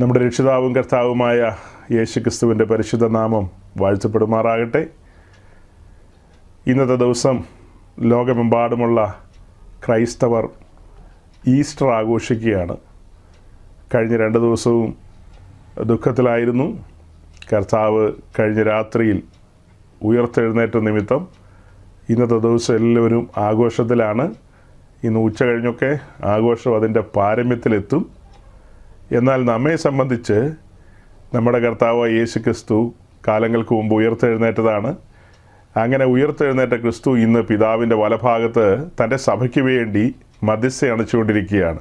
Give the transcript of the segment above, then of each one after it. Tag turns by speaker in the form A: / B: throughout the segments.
A: നമ്മുടെ രക്ഷിതാവും കർത്താവുമായ യേശു ക്രിസ്തുവിന്റെ പരിശുദ്ധ നാമം വാഴ്ത്തപ്പെടുമാറാകട്ടെ. ഇന്നത്തെ ദിവസം ലോകമെമ്പാടുമുള്ള ക്രൈസ്തവർ ഈസ്റ്റർ ആഘോഷിക്കുകയാണ്. കഴിഞ്ഞ രണ്ട് ദിവസവും ദുഃഖത്തിലായിരുന്നു. കർത്താവ് കഴിഞ്ഞ രാത്രിയിൽ ഉയർത്തെഴുന്നേറ്റ നിമിത്തം ഇന്നത്തെ ദിവസം എല്ലാവരും ആഘോഷത്തിലാണ്. ഇന്ന് ഉച്ച കഴിഞ്ഞൊക്കെ ആഘോഷം അതിന്റെ പാരമ്യത്തിലെത്തും. എന്നാൽ നമ്മെ സംബന്ധിച്ച് നമ്മുടെ കർത്താവ് യേശു ക്രിസ്തു കാലങ്ങൾക്ക് മുമ്പ് ഉയർത്തെഴുന്നേറ്റതാണ്. അങ്ങനെ ഉയർത്തെഴുന്നേറ്റ ക്രിസ്തു ഇന്ന് പിതാവിന്റെ വലഭാഗത്ത് തന്റെ സഭയ്ക്ക് വേണ്ടി മധ്യസ്ഥ അണച്ചുകൊണ്ടിരിക്കുകയാണ്.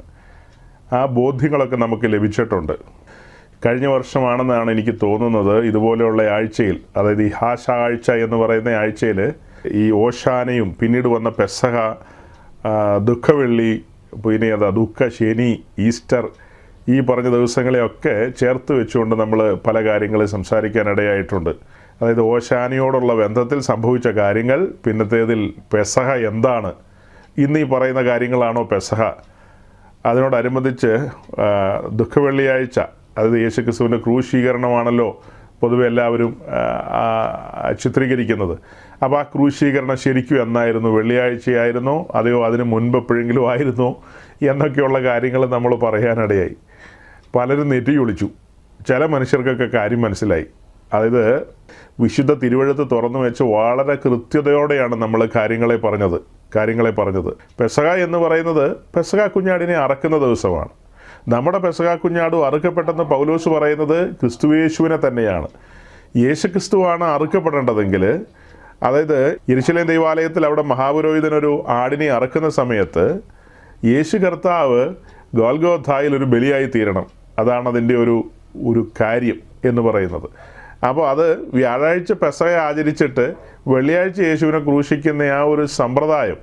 A: ആ ബോധ്യങ്ങളൊക്കെ നമുക്ക് ലഭിച്ചിട്ടുണ്ട്. കഴിഞ്ഞ വർഷമാണെന്നാണ് എനിക്ക് തോന്നുന്നത്. ഇതുപോലെയുള്ള ആഴ്ചയിൽ അതായത് ഈ ഹാഷ ആഴ്ച എന്ന് പറയുന്ന ആഴ്ചയിൽ ഈ ഓശാനയും പിന്നീട് വന്ന പെസഹ ദുഃഖവെള്ളി പിന്നെ അതാ ദുഃഖ ശനി ഈസ്റ്റർ ഈ പറഞ്ഞ ദിവസങ്ങളെയൊക്കെ ചേർത്ത് വെച്ചുകൊണ്ട് നമ്മൾ പല കാര്യങ്ങൾ സംസാരിക്കാനിടയായിട്ടുണ്ട്. അതായത് ഓശാനിയോടുള്ള ബന്ധത്തിൽ സംഭവിച്ച കാര്യങ്ങൾ പിന്നത്തേതിൽ പെസഹ എന്താണ്? ഇന്ന് ഈ പറയുന്ന കാര്യങ്ങളാണോ പെസഹ? അതിനോടനുബന്ധിച്ച് ദുഃഖവെള്ളിയാഴ്ച അതായത് യേശുക്രിസ്തുവിന്റെ ക്രൂശീകരണമാണല്ലോ പൊതുവെ എല്ലാവരും ചിത്രീകരിക്കുന്നത്. അപ്പോൾ ആ ക്രൂശീകരണം ശരിക്കും എന്നായിരുന്നു? വെള്ളിയാഴ്ചയായിരുന്നോ? അതെയോ അതിന് മുൻപ് എപ്പോഴെങ്കിലും ആയിരുന്നോ? എന്നൊക്കെയുള്ള കാര്യങ്ങൾ നമ്മൾ പറയാനിടയായി. പലരും നെറ്റി വിളിച്ചു ചില മനുഷ്യർക്കൊക്കെ കാര്യം മനസ്സിലായി. അതായത് വിശുദ്ധ തിരുവഴുത്ത് തുറന്നു വെച്ച് വളരെ കൃത്യതയോടെയാണ് നമ്മൾ കാര്യങ്ങളെ പറഞ്ഞത്. കാര്യങ്ങളെ പറഞ്ഞത്. പെസക എന്ന് പറയുന്നത് പെസക കുഞ്ഞാടിനെ അറക്കുന്ന ദിവസമാണ്. നമ്മുടെ പെസക കുഞ്ഞാടും അറുക്കപ്പെട്ടെന്ന് പൗലോസ് പറയുന്നത് ക്രിസ്തുവേശുവിനെ തന്നെയാണ്. യേശു ക്രിസ്തുവാണ് അറുക്കപ്പെടേണ്ടതെങ്കിൽ അതായത് ഇരിശിലേം ദൈവാലയത്തിൽ അവിടെ മഹാപുരോഹിതനൊരു ആടിനെ അറക്കുന്ന സമയത്ത് യേശു കർത്താവ് ഗോൽഗോധായിൽ ഒരു ബലിയായി തീരണം. അതാണ് അതിന്റെ ഒരു ഒരു കാര്യം എന്ന് പറയുന്നത്. അപ്പോൾ അത് വ്യാഴാഴ്ച പെസക ആചരിച്ചിട്ട് വെള്ളിയാഴ്ച യേശുവിനെ ക്രൂശിക്കുന്ന ആ ഒരു സമ്പ്രദായം.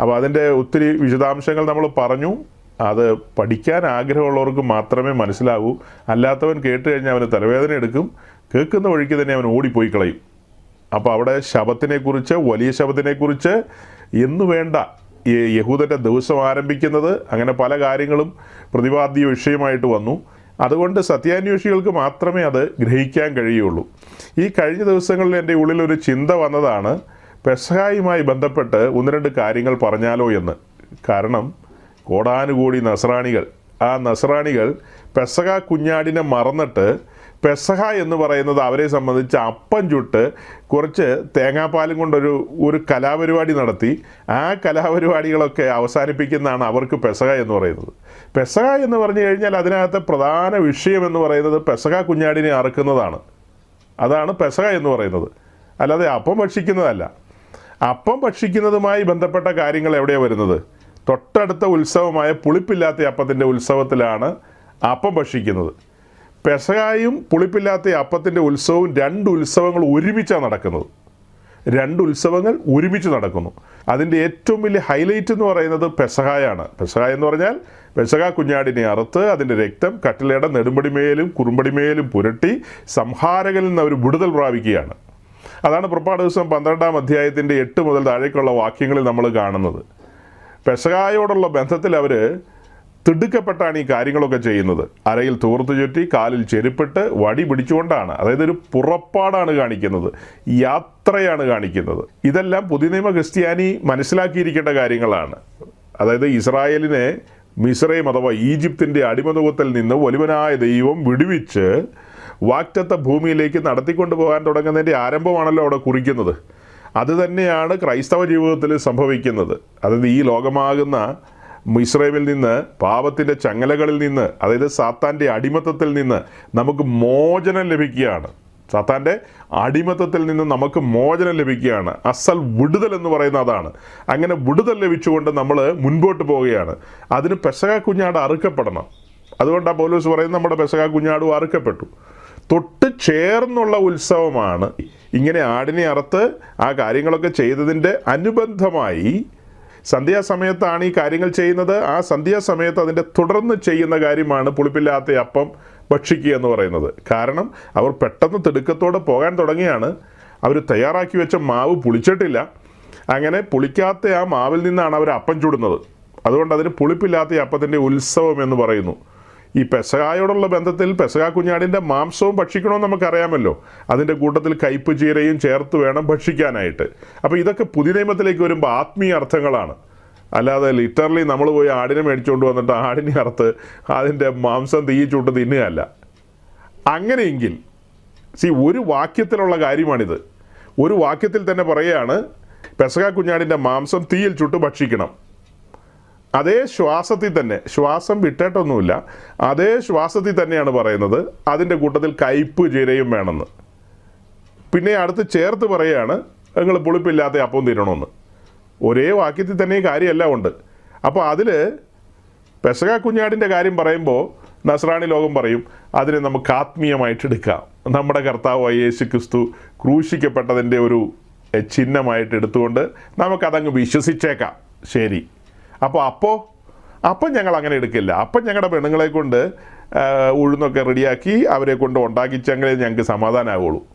A: അപ്പോൾ അതിന്റെ ഒത്തിരി വിശദാംശങ്ങൾ നമ്മൾ പറഞ്ഞു. അത് പഠിക്കാൻ ആഗ്രഹമുള്ളവർക്ക് മാത്രമേ മനസ്സിലാവൂ അല്ലാത്തവൻ കേട്ട് കഴിഞ്ഞാൽ അവന് തലവേദന എടുക്കും. കേൾക്കുന്ന വഴിക്ക് തന്നെ അവൻ ഓടിപ്പോയി കളയും. അപ്പോൾ അവിടെ ശബത്തിനെക്കുറിച്ച് വലിയ ശബത്തിനെക്കുറിച്ച് എന്നു വേണ്ട ഈ യഹൂദന്റെ ദിവസം ആരംഭിക്കുന്നത് അങ്ങനെ പല കാര്യങ്ങളും പ്രതിപാദ്യ വിഷയമായിട്ട് വന്നു. അതുകൊണ്ട് സത്യാന്വേഷികൾക്ക് മാത്രമേ അത് ഗ്രഹിക്കാൻ കഴിയുള്ളൂ. ഈ കഴിഞ്ഞ ദിവസങ്ങളിൽ എന്റെ ഉള്ളിലൊരു ചിന്ത വന്നതാണ് പെസഹായുമായി ബന്ധപ്പെട്ട് ഒന്ന് രണ്ട് കാര്യങ്ങൾ പറഞ്ഞാലോ എന്ന്. കാരണം കോടാനുകൂടി നസ്രാണികൾ. ആ നസ്രാണികൾ പെസഹ കുഞ്ഞാടിനെ മറന്നിട്ട് പെസഹ എന്ന് പറയുന്നത് അവരെ സംബന്ധിച്ച് അപ്പം ചുട്ട് കുറച്ച് തേങ്ങാപ്പാലും കൊണ്ടൊരു ഒരു കലാപരിപാടി നടത്തി. ആ കലാപരിപാടികളൊക്കെ അവസാനിപ്പിക്കുന്നതാണ് അവർക്ക് പെസഹ എന്ന് പറയുന്നത്. പെസഹ എന്ന് പറഞ്ഞു കഴിഞ്ഞാൽ അതിനകത്തെ പ്രധാന വിഷയം എന്ന് പറയുന്നത് പെസഹ കുഞ്ഞാടിനെ അറുക്കുന്നതാണ്. അതാണ് പെസഹ എന്ന് പറയുന്നത്. അല്ലാതെ അപ്പം ഭക്ഷിക്കുന്നതല്ല. അപ്പം ഭക്ഷിക്കുന്നതുമായി ബന്ധപ്പെട്ട കാര്യങ്ങൾ എവിടെയാണ് വരുന്നത്? തൊട്ടടുത്ത ഉത്സവമായ പുളിപ്പില്ലാത്ത അപ്പത്തിന്റെ ഉത്സവത്തിലാണ് അപ്പം ഭക്ഷിക്കുന്നത്. പെസകായും പുളിപ്പില്ലാത്ത അപ്പത്തിന്റെ ഉത്സവവും രണ്ട് ഉത്സവങ്ങൾ ഒരുമിച്ചാണ് നടക്കുന്നത്. രണ്ട് ഉത്സവങ്ങൾ ഒരുമിച്ച് നടക്കുന്നു. അതിന്റെ ഏറ്റവും വലിയ ഹൈലൈറ്റ് എന്ന് പറയുന്നത് പെസഹായാണ് പെസഹ എന്ന് പറഞ്ഞാൽ പെസഹ കുഞ്ഞാടിനെ അറുത്ത് അതിന്റെ രക്തം കട്ടിലയുടെ നെടുമ്പടിമേലും കുറുമ്പടിമേലും പുരട്ടി സംഹാരകനിൽ നിന്ന് അവർ വിടുതൽ പ്രാപിക്കുകയാണ്. അതാണ് പുറപ്പാട് ദിവസം പന്ത്രണ്ടാം അധ്യായത്തിന്റെ എട്ട് മുതൽ താഴേക്കുള്ള വാക്യങ്ങളിൽ നമ്മൾ കാണുന്നത്. പെസഹായോടുള്ള ബന്ധത്തിൽ അവർ തിടുക്കപ്പെട്ടാണ് ഈ കാര്യങ്ങളൊക്കെ ചെയ്യുന്നത്. അരയിൽ തൂർത്ത് ചുറ്റി കാലിൽ ചെരുപ്പിട്ട് വടി പിടിച്ചുകൊണ്ടാണ് അതായത് ഒരു പുറപ്പാടാണ് കാണിക്കുന്നത് യാത്രയാണ് കാണിക്കുന്നത്. ഇതെല്ലാം പുതിയനിയമ ക്രിസ്ത്യാനി മനസ്സിലാക്കിയിരിക്കേണ്ട കാര്യങ്ങളാണ്. അതായത് ഇസ്രായേലിനെ മിസ്രൈം അഥവാ ഈജിപ്തിന്റെ അടിമതുകത്തിൽ നിന്ന് ഒലിവനായ ദൈവം വിടുവിച്ച് വാക്റ്റത്ത ഭൂമിയിലേക്ക് നടത്തിക്കൊണ്ടു പോകാൻ തുടങ്ങുന്നതിന്റെ ആരംഭമാണല്ലോ അവിടെ കുറിക്കുന്നത്. അത് തന്നെയാണ് ക്രൈസ്തവ ജീവിതത്തിൽ സംഭവിക്കുന്നത്. അതായത് ഈ ലോകമാകുന്ന ഇസ്രയേലിൽ നിന്ന് പാപത്തിന്റെ ചങ്ങലകളിൽ നിന്ന് അതായത് സാത്താന്റെ അടിമത്തത്തിൽ നിന്ന് നമുക്ക് മോചനം ലഭിക്കുകയാണ്. സാത്താന്റെ അടിമത്തത്തിൽ നിന്ന് നമുക്ക് മോചനം ലഭിക്കുകയാണ്. അസൽ വിടുതൽ എന്ന് പറയുന്ന അതാണ്. അങ്ങനെ വിടുതൽ ലഭിച്ചുകൊണ്ട് നമ്മൾ മുൻപോട്ട് പോവുകയാണ്. അതിന് പെസക കുഞ്ഞാട് അറുക്കപ്പെടണം. അതുകൊണ്ടാണ് പോലീസ് പറയുന്നത് നമ്മുടെ പെസക കുഞ്ഞാടും അറുക്കപ്പെട്ടു. തൊട്ട് ചേർന്നുള്ള ഉത്സവമാണ്. ഇങ്ങനെ ആടിനെ അറുത്ത് ആ കാര്യങ്ങളൊക്കെ ചെയ്തതിന്റെ അനുബന്ധമായി സന്ധ്യാസമയത്താണ് ഈ കാര്യങ്ങൾ ചെയ്യുന്നത്. ആ സന്ധ്യാസമയത്ത് അതിന്റെ തുടർന്ന് ചെയ്യുന്ന കാര്യമാണ് പുളിപ്പില്ലാത്ത അപ്പം ഭക്ഷിക്കുക എന്ന് പറയുന്നത്. കാരണം അവർ പെട്ടെന്ന് തിടുക്കത്തോടെ പോകാൻ തുടങ്ങിയാണ്. അവർ തയ്യാറാക്കി വെച്ച മാവ് പുളിച്ചിട്ടില്ല. അങ്ങനെ പുളിക്കാത്ത ആ മാവിൽ നിന്നാണ് അവർ അപ്പം ചുടുന്നത്. അതുകൊണ്ട് അതിന് പുളിപ്പില്ലാത്ത അപ്പത്തിന്റെ ഉത്സവം എന്ന് പറയുന്നു. ഈ പെസകായോടുള്ള ബന്ധത്തിൽ പെസക കുഞ്ഞാടിന്റെ മാംസവും ഭക്ഷിക്കണമെന്ന് നമുക്കറിയാമല്ലോ. അതിന്റെ കൂട്ടത്തിൽ കയ്പ് ചീരയും ചേർത്ത് വേണം ഭക്ഷിക്കാനായിട്ട്. അപ്പോൾ ഇതൊക്കെ പുതിയ നിയമത്തിലേക്ക് വരുമ്പോൾ ആത്മീയ അർത്ഥങ്ങളാണ്. അല്ലാതെ ലിറ്ററലി നമ്മൾ പോയി ആടിനെ മേടിച്ചുകൊണ്ട് വന്നിട്ട് ആടിനെ അറുത്ത് അതിന്റെ മാംസം തീ ചൂട്ട് തിന്നുകയല്ല. അങ്ങനെയെങ്കിൽ സി ഒരു വാക്യത്തിലുള്ള കാര്യമാണിത്. ഒരു വാക്യത്തിൽ തന്നെ പറയുകയാണ് പെസക കുഞ്ഞാടിന്റെ മാംസം തീയിൽ ചുട്ട് ഭക്ഷിക്കണം. അതേ ശ്വാസത്തിൽ തന്നെ ശ്വാസം വിട്ടിട്ടൊന്നുമില്ല. അതേ ശ്വാസത്തിൽ തന്നെയാണ് പറയുന്നത് അതിന്റെ കൂട്ടത്തിൽ കയ്പ് ചിരയും വേണമെന്ന്. പിന്നെ അടുത്ത് ചേർത്ത് പറയുകയാണ് നിങ്ങൾ പുളിപ്പില്ലാത്ത അപ്പം തിരണമെന്ന് ഒരേ വാക്യത്തിൽ തന്നെ കാര്യമെല്ലാം ഉണ്ട്. അപ്പോൾ അതിൽ പെസക കുഞ്ഞാടിന്റെ കാര്യം പറയുമ്പോൾ നസ്രാണി ലോകം പറയും അതിനെ നമുക്ക് ആത്മീയമായിട്ട് എടുക്കാം. നമ്മുടെ കർത്താവായ യേശു ക്രിസ്തു ക്രൂശിക്കപ്പെട്ടതിന്റെ ഒരു ചിഹ്നമായിട്ട് എടുത്തുകൊണ്ട് നമുക്കതങ്ങ് വിശ്വസിച്ചേക്കാം. ശരി. അപ്പോൾ അപ്പോൾ അപ്പം ഞങ്ങൾ അങ്ങനെ എടുക്കില്ല. അപ്പം ഞങ്ങളുടെ പെണ്ണുങ്ങളെ കൊണ്ട് ഉഴുന്നൊക്കെ റെഡിയാക്കി അവരെ കൊണ്ട് ഉണ്ടാക്കിച്ചെങ്കിലേ ഞങ്ങൾക്ക് സമാധാനമാവുള്ളൂ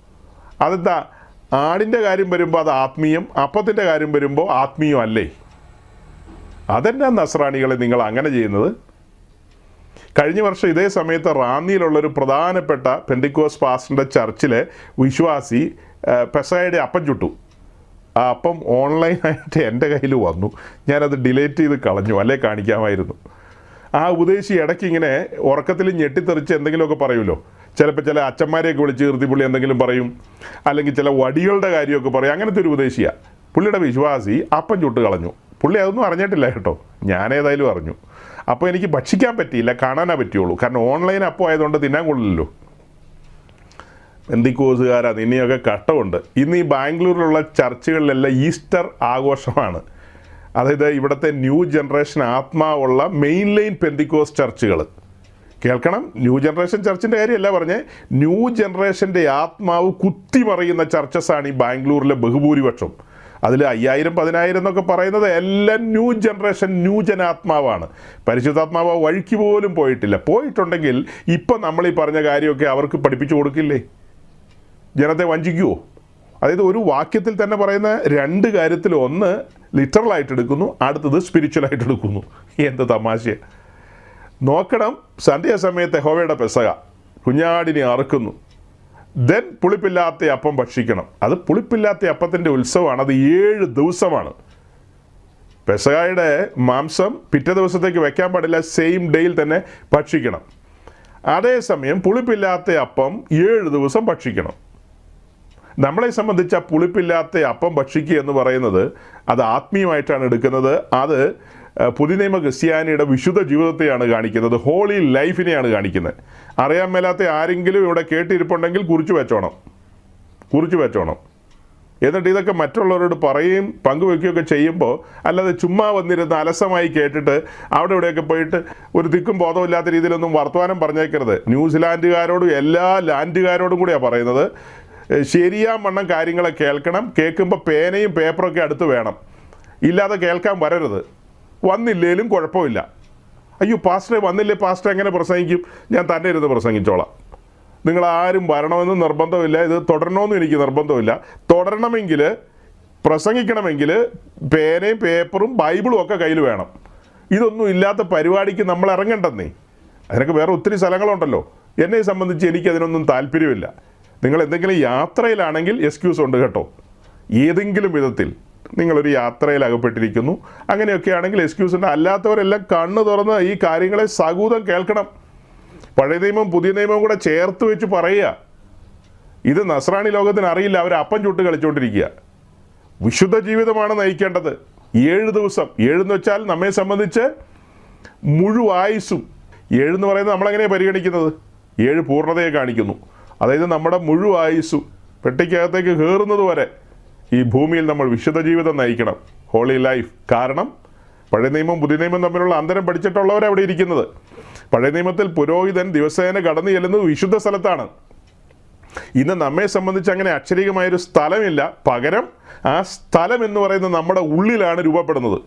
A: അതെന്താ? ആടിന്റെ കാര്യം വരുമ്പോൾ അത് ആത്മീയം അപ്പത്തിന്റെ കാര്യം വരുമ്പോൾ ആത്മീയം അല്ലേ? അതെന്നാ നസ്രാണികളെ നിങ്ങൾ അങ്ങനെ ചെയ്യുന്നത്? കഴിഞ്ഞ വർഷം ഇതേ സമയത്ത് റാന്നിയിലുള്ളൊരു പ്രധാനപ്പെട്ട പെൻഡിക്കോസ് പാസ്റ്ററിന്റെ ചർച്ചിലെ വിശ്വാസി പെസായുടെ അപ്പം ചുട്ടു. അപ്പം ഓൺലൈനായിട്ട് എന്റെ കയ്യിൽ വന്നു. ഞാനത് ഡിലേറ്റ് ചെയ്ത് കളഞ്ഞു. അല്ലേ കാണിക്കാമായിരുന്നു. ആ ഉപദേശി ഇടയ്ക്ക് ഇങ്ങനെ ഉറക്കത്തിൽ ഞെട്ടിത്തെറിച്ച് എന്തെങ്കിലുമൊക്കെ പറയുമല്ലോ. ചിലപ്പോൾ ചില അച്ഛന്മാരെയൊക്കെ വിളിച്ച് നിർത്തി പുള്ളി എന്തെങ്കിലും പറയും. അല്ലെങ്കിൽ ചില വടികളുടെ കാര്യമൊക്കെ പറയും. അങ്ങനത്തെ ഒരു ഉപദേശിയാണ് പുള്ളിയുടെ വിശ്വാസി അപ്പം ചുട്ട് കളഞ്ഞു. പുള്ളി അതൊന്നും അറിഞ്ഞിട്ടില്ല കേട്ടോ. ഞാനേതായാലും അറിഞ്ഞു. അപ്പോൾ എനിക്ക് ഭക്ഷിക്കാൻ പറ്റിയില്ല. കാണാനേ പറ്റുള്ളൂ കാരണം ഓൺലൈൻ അപ്പം ആയതുകൊണ്ട് തിന്നാൻ കൊള്ളില്ലല്ലോ. എന്തിക്കോസുകാരാ? നിന്നെയൊക്കെ കട്ടമുണ്ട് ഇന്ന് ഈ ബാംഗ്ലൂരിലുള്ള ചർച്ചുകളിലെല്ലാം ഈസ്റ്റർ ആഘോഷമാണ്. അതായത് ഇവിടുത്തെ ന്യൂ ജനറേഷൻ ആത്മാവുള്ള മെയിൻ ലൈൻ പെന്തിക്കോസ് ചർച്ചുകൾ കേൾക്കണം? ന്യൂ ജനറേഷൻ ചർച്ചിന്റെ കാര്യമല്ല പറഞ്ഞേ. ന്യൂ ജനറേഷന്റെ ആത്മാവ് കുത്തിമറിയുന്ന ചർച്ചസാണ് ഈ ബാംഗ്ലൂരിലെ ബഹുഭൂരിപക്ഷം. അതിൽ അയ്യായിരം പതിനായിരം എന്നൊക്കെ പറയുന്നത് എല്ലാം ന്യൂ ജനറേഷൻ ന്യൂ ജനാത്മാവാണ്. പരിശുദ്ധാത്മാവ് വഴിക്ക് പോലും പോയിട്ടില്ല. പോയിട്ടുണ്ടെങ്കിൽ ഇപ്പം നമ്മൾ ഈ പറഞ്ഞ കാര്യമൊക്കെ അവർക്ക് പഠിപ്പിച്ചു കൊടുക്കില്ലേ? ജനത്തെ വഞ്ചിക്കുമോ അതായത് ഒരു വാക്യത്തിൽ തന്നെ പറയുന്ന രണ്ട് കാര്യത്തിൽ ഒന്ന് ലിറ്ററലായിട്ട് എടുക്കുന്നു അടുത്തത് സ്പിരിച്വലായിട്ട് എടുക്കുന്നു. എന്ത് തമാശ നോക്കണം സന്ധ്യാസമയത്ത് ഹോവയുടെ പെസക കുഞ്ഞാടിനെ അറുക്കുന്നു. ദെൻ പുളിപ്പില്ലാത്ത അപ്പം ഭക്ഷിക്കണം. അത് പുളിപ്പില്ലാത്ത അപ്പത്തിന്റെ ഉത്സവമാണ്. അത് ഏഴ് ദിവസമാണ്. പെസകായുടെ മാംസം പിറ്റേ ദിവസത്തേക്ക് വെക്കാൻ പാടില്ല സെയിം ഡേയിൽ തന്നെ ഭക്ഷിക്കണം. അതേസമയം പുളിപ്പില്ലാത്ത അപ്പം ഏഴ് ദിവസം ഭക്ഷിക്കണം. നമ്മളെ സംബന്ധിച്ച് ആ പുളിപ്പില്ലാത്ത അപ്പം ഭക്ഷിക്കുക എന്ന് പറയുന്നത് അത് ആത്മീയമായിട്ടാണ് എടുക്കുന്നത്. അത് പുതിനിയമ ക്രിസ്ത്യാനിയുടെ വിശുദ്ധ ജീവിതത്തെയാണ് കാണിക്കുന്നത്. ഹോളി ലൈഫിനെയാണ് കാണിക്കുന്നത്. അറിയാൻ മേലാത്ത ആരെങ്കിലും ഇവിടെ കേട്ടിരിപ്പുണ്ടെങ്കിൽ കുറിച്ച് വെച്ചോണം. കുറിച്ച് വെച്ചോണം. എന്നിട്ട് ഇതൊക്കെ മറ്റുള്ളവരോട് പറയുകയും പങ്കുവെക്കുകയൊക്കെ ചെയ്യുമ്പോൾ അല്ലാതെ ചുമ്മാ വന്നിരുന്ന് അലസമായി കേട്ടിട്ട് അവിടെ ഇവിടെയൊക്കെ പോയിട്ട് ഒരു ദിക്കും ബോധമില്ലാത്ത രീതിയിലൊന്നും വർത്തമാനം പറഞ്ഞേക്കരുത്. ന്യൂസിലാൻഡുകാരോടും എല്ലാ ലാൻഡുകാരോടും കൂടിയാണ് പറയുന്നത്. ശരിയാ വണ്ണം കാര്യങ്ങളെ കേൾക്കണം. കേൾക്കുമ്പോൾ പേനയും പേപ്പറൊക്കെ അടുത്ത് വേണം. ഇല്ലാതെ കേൾക്കാൻ വരരുത്. വന്നില്ലേലും കുഴപ്പമില്ല. അയ്യോ പാസ്റ്ററെ വന്നില്ലേ പാസ്റ്റർ എങ്ങനെ പ്രസംഗിക്കും? ഞാൻ തന്നെ ഇരുന്ന് പ്രസംഗിച്ചോളാം. നിങ്ങൾ ആരും വരണമെന്ന് നിർബന്ധമില്ല. ഇത് തുടരണമെന്നും എനിക്ക് നിർബന്ധമില്ല. തുടരണമെങ്കിൽ പ്രസംഗിക്കണമെങ്കിൽ പേനയും പേപ്പറും ബൈബിളും ഒക്കെ കയ്യിൽ വേണം. ഇതൊന്നും ഇല്ലാത്ത പരിപാടിക്ക് നമ്മൾ ഇറങ്ങണ്ടെന്നേ. അതിനൊക്കെ വേറെ ഒത്തിരി സ്ഥലങ്ങളുണ്ടല്ലോ. എന്നെ സംബന്ധിച്ച് എനിക്കതിനൊന്നും താല്പര്യമില്ല. നിങ്ങൾ എന്തെങ്കിലും യാത്രയിലാണെങ്കിൽ എക്സ്ക്യൂസ് ഉണ്ട് കേട്ടോ. ഏതെങ്കിലും വിധത്തിൽ നിങ്ങളൊരു യാത്രയിൽ അകപ്പെട്ടിരിക്കുന്നു. അങ്ങനെയൊക്കെ ആണെങ്കിൽ എക്സ്ക്യൂസ് ഉണ്ട്. അല്ലാത്തവരെല്ലാം കണ്ണു തുറന്ന് ഈ കാര്യങ്ങളെ സകൂതം കേൾക്കണം. പഴയ നിയമം പുതിയ നിയമവും കൂടെ ചേർത്ത് വെച്ച് പറയുക. ഇത് നസ്രാണി ലോകത്തിന് അറിയില്ല. അവർ അപ്പം ചുട്ട് കളിച്ചുകൊണ്ടിരിക്കുക വിശുദ്ധ ജീവിതമാണ് നയിക്കേണ്ടത്. ഏഴ് ദിവസം. ഏഴെന്ന് വെച്ചാൽ നമ്മെ സംബന്ധിച്ച് മുഴുവായുസും ഏഴെന്ന് പറയുന്നത് നമ്മളെങ്ങനെയാണ് പരിഗണിക്കുന്നത്? ഏഴ് പൂർണതയെ കാണിക്കുന്നു. അതായത് നമ്മുടെ മുഴുവൻ ആയുസ്സു പെട്ടിക്കകത്തേക്ക് കയറുന്നത് വരെ ഈ ഭൂമിയിൽ നമ്മൾ വിശുദ്ധ ജീവിതം നയിക്കണം. ഹോളി ലൈഫ് കാരണം പഴയ നിയമം പുതിയ നിയമം തമ്മിലുള്ള അന്തരം പഠിച്ചിട്ടുള്ളവർ അവിടെ ഇരിക്കുന്നത്. പഴയ നിയമത്തിൽ പുരോഹിതൻ ദിവസേന കടന്നു ചെല്ലുന്നത് വിശുദ്ധ സ്ഥലത്താണ്. ഇന്ന് നമ്മെ സംബന്ധിച്ച് അങ്ങനെ അക്ഷരീകമായൊരു സ്ഥലമില്ല. പകരം ആ സ്ഥലം എന്ന് പറയുന്നത് നമ്മുടെ ഉള്ളിലാണ് രൂപപ്പെടുന്നത്.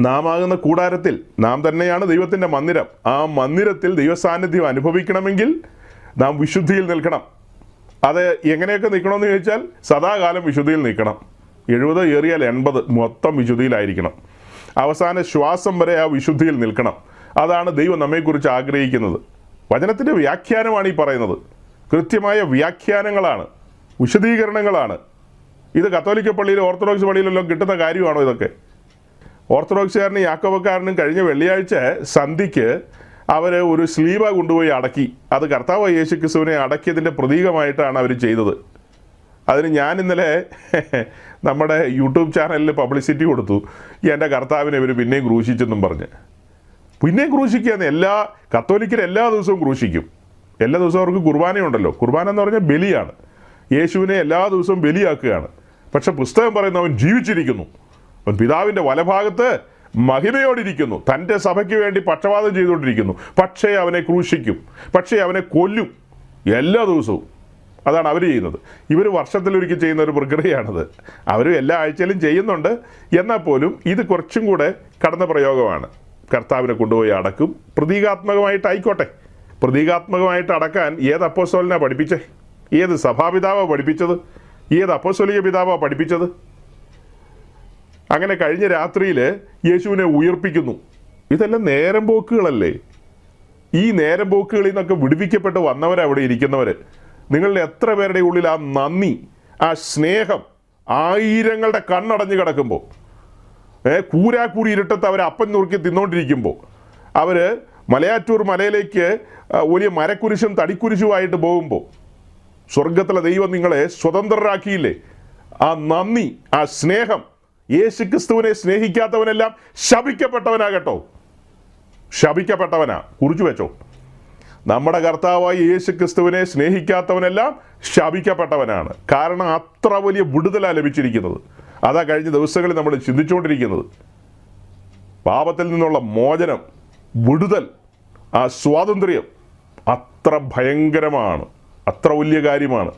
A: നാം ആകുന്ന കൂടാരത്തിൽ നാം തന്നെയാണ് ദൈവത്തിന്റെ മന്ദിരം. ആ മന്ദിരത്തിൽ ദൈവസാന്നിധ്യം അനുഭവിക്കണമെങ്കിൽ നാം വിശുദ്ധിയിൽ നിൽക്കണം. അത് എങ്ങനെയൊക്കെ നിൽക്കണമെന്ന് ചോദിച്ചാൽ സദാകാലം വിശുദ്ധിയിൽ നിൽക്കണം. എഴുപത് ഏറിയാൽ എൺപത് മൊത്തം വിശുദ്ധിയിലായിരിക്കണം. അവസാന ശ്വാസം വരെ ആ വിശുദ്ധിയിൽ നിൽക്കണം. അതാണ് ദൈവം നമ്മെക്കുറിച്ച് ആഗ്രഹിക്കുന്നത്. വചനത്തിന്റെ വ്യാഖ്യാനമാണ് ഈ പറയുന്നത്. കൃത്യമായ വ്യാഖ്യാനങ്ങളാണ്. വിശദീകരണങ്ങളാണ്. ഇത് കത്തോലിക്ക പള്ളിയിലും ഓർത്തഡോക്സ് പള്ളിയിലെല്ലാം കിട്ടുന്ന കാര്യമാണോ ഇതൊക്കെ? ഓർത്തഡോക്സുകാരനും യാക്കോബക്കാരനും കഴിഞ്ഞ വെള്ളിയാഴ്ച സന്ധിക്ക് അവർ ഒരു സ്ലീവ കൊണ്ടുപോയി അടക്കി. അത് കർത്താവ് യേശു ക്രിസ്തുവിനെ അടക്കിയതിന്റെ പ്രതീകമായിട്ടാണ് അവർ ചെയ്തത്. അതിന് ഞാൻ ഇന്നലെ നമ്മുടെ യൂട്യൂബ് ചാനലിൽ പബ്ലിസിറ്റി കൊടുത്തു. എന്റെ കർത്താവിനെ ഇവർ പിന്നെയും ക്രൂശിച്ചെന്നും പറഞ്ഞ്. പിന്നെയും ക്രൂശിക്കുകയെന്ന് എല്ലാ കത്തോലിക്കർ എല്ലാ ദിവസവും ക്രൂശിക്കും. എല്ലാ ദിവസവും അവർക്ക് കുർബാനയുണ്ടല്ലോ കുർബാന എന്ന് പറഞ്ഞാൽ ബലിയാണ്. യേശുവിനെ എല്ലാ ദിവസവും ബലിയാക്കുകയാണ്. പക്ഷെ പുസ്തകം പറയുന്ന അവൻ ജീവിച്ചിരിക്കുന്നു. അവൻ പിതാവിന്റെ വലഭാഗത്ത് മഹിമയോടിരിക്കുന്നു. തന്റെ സഭയ്ക്ക് വേണ്ടി പക്ഷപാതം ചെയ്തുകൊണ്ടിരിക്കുന്നു. പക്ഷേ അവനെ ക്രൂശിക്കും. പക്ഷേ അവനെ കൊല്ലും എല്ലാ ദിവസവും. അതാണ് അവർ ചെയ്യുന്നത്. ഇവർ വർഷത്തിലൊരിക്കൽ ചെയ്യുന്ന ഒരു പ്രക്രിയയാണത്. അവർ എല്ലാ ആഴ്ചയിലും ചെയ്യുന്നുണ്ട്. എന്നാൽ പോലും ഇത് കുറച്ചും കൂടെ കടന്ന പ്രയോഗമാണ്. കർത്താവിനെ കൊണ്ടുപോയി അടക്കും. പ്രതീകാത്മകമായിട്ടായിക്കോട്ടെ പ്രതീകാത്മകമായിട്ട് അടക്കാൻ ഏത് അപ്പോസ്തോലിനാണ് പഠിപ്പിച്ചേ? ഏത് സഭാപിതാവാണ് പഠിപ്പിച്ചത്? ഏത് അപ്പോസ്തോലിക പിതാവാണ് പഠിപ്പിച്ചത്? അങ്ങനെ കഴിഞ്ഞ രാത്രിയിൽ യേശുവിനെ ഉയർപ്പിക്കുന്നു. ഇതെല്ലാം നേരം പോക്കുകളല്ലേ? ഈ നേരം പോക്കുകളിൽ നിന്നൊക്കെ വിടുവിക്കപ്പെട്ട് വന്നവരവിടെ ഇരിക്കുന്നവർ നിങ്ങളുടെ എത്ര പേരുടെ ഉള്ളിൽ ആ നന്ദി ആ സ്നേഹം ആയിരങ്ങളുടെ കണ്ണടഞ്ഞു കിടക്കുമ്പോൾ കൂരാക്കൂരി ഇരുട്ടത്ത് അവർ അപ്പൻ നുറുക്കി തിന്നുകൊണ്ടിരിക്കുമ്പോൾ അവർ മലയാറ്റൂർ മലയിലേക്ക് വലിയ മരക്കുരിശും തടിക്കുരിശുമായിട്ട് പോകുമ്പോൾ സ്വർഗത്തിലെ ദൈവം നിങ്ങളെ സ്വതന്ത്രരാക്കിയില്ലേ? ആ നന്ദി ആ സ്നേഹം യേശു ക്രിസ്തുവിനെ സ്നേഹിക്കാത്തവനെല്ലാം ശപിക്കപ്പെട്ടവനാകട്ടോ. ശപിക്കപ്പെട്ടവനാ. കുറിച്ചു വെച്ചോ. നമ്മുടെ കർത്താവായി യേശു ക്രിസ്തുവിനെ സ്നേഹിക്കാത്തവനെല്ലാം ശപിക്കപ്പെട്ടവനാണ്. കാരണം അത്ര വലിയ വിടുതലാണ് ലഭിച്ചിരിക്കുന്നത്. അതാ കഴിഞ്ഞ ദിവസങ്ങളിൽ നമ്മൾ ചിന്തിച്ചുകൊണ്ടിരിക്കുന്നത്. പാപത്തിൽ നിന്നുള്ള മോചനം വിടുതൽ ആ സ്വാതന്ത്ര്യം അത്ര ഭയങ്കരമാണ്. അത്ര വലിയ കാര്യമാണ്.